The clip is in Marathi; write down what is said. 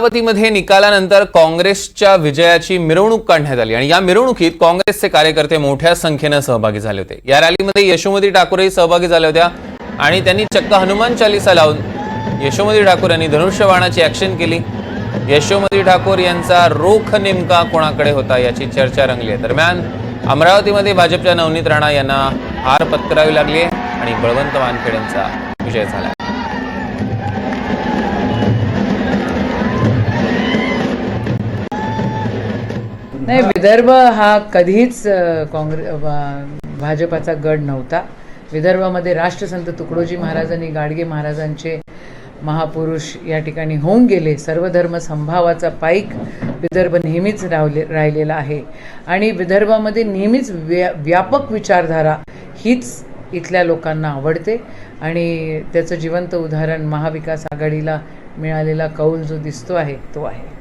अमरावतीमध्ये निकालानंतर काँग्रेसच्या विजयाची मिरवणूक काढण्यात आली. आणि या मिरवणुकीत काँग्रेसचे कार्यकर्ते मोठ्या संख्येनं सहभागी झाले होते. या रॅलीमध्ये यशोमती ठाकूरही सहभागी झाल्या होत्या आणि त्यांनी चक्क हनुमान चालिसा लावून यशोमती ठाकूर यांनी धनुष्यबाणाची ऍक्शन केली. यशोमती ठाकूर यांचा रोख नेमका कोणाकडे होता याची चर्चा रंगली आहे. दरम्यान अमरावतीमध्ये भाजपच्या नवनीत राणा यांना हार पत्करावी लागली आहे आणि बळवंत वानखेड यांचा विजय झाला नाही विदर्भ हा कधीच काँग्रेस भाजपाचा गड नव्हता. विदर्भामध्ये राष्ट्रसंत तुकडोजी महाराजांनी गाडगे महाराजांचे महापुरुष या ठिकाणी होऊन गेले. सर्वधर्म संभावाचा पाईक विदर्भ नेहमीच रावले राहिलेला आहे. आणि विदर्भामध्ये नेहमीच व्या व्यापक विचारधारा हीच इथल्या लोकांना आवडते. आणि त्याचं जिवंत उदाहरण महाविकास आघाडीला मिळालेला कौल जो दिसतो आहे तो आहे.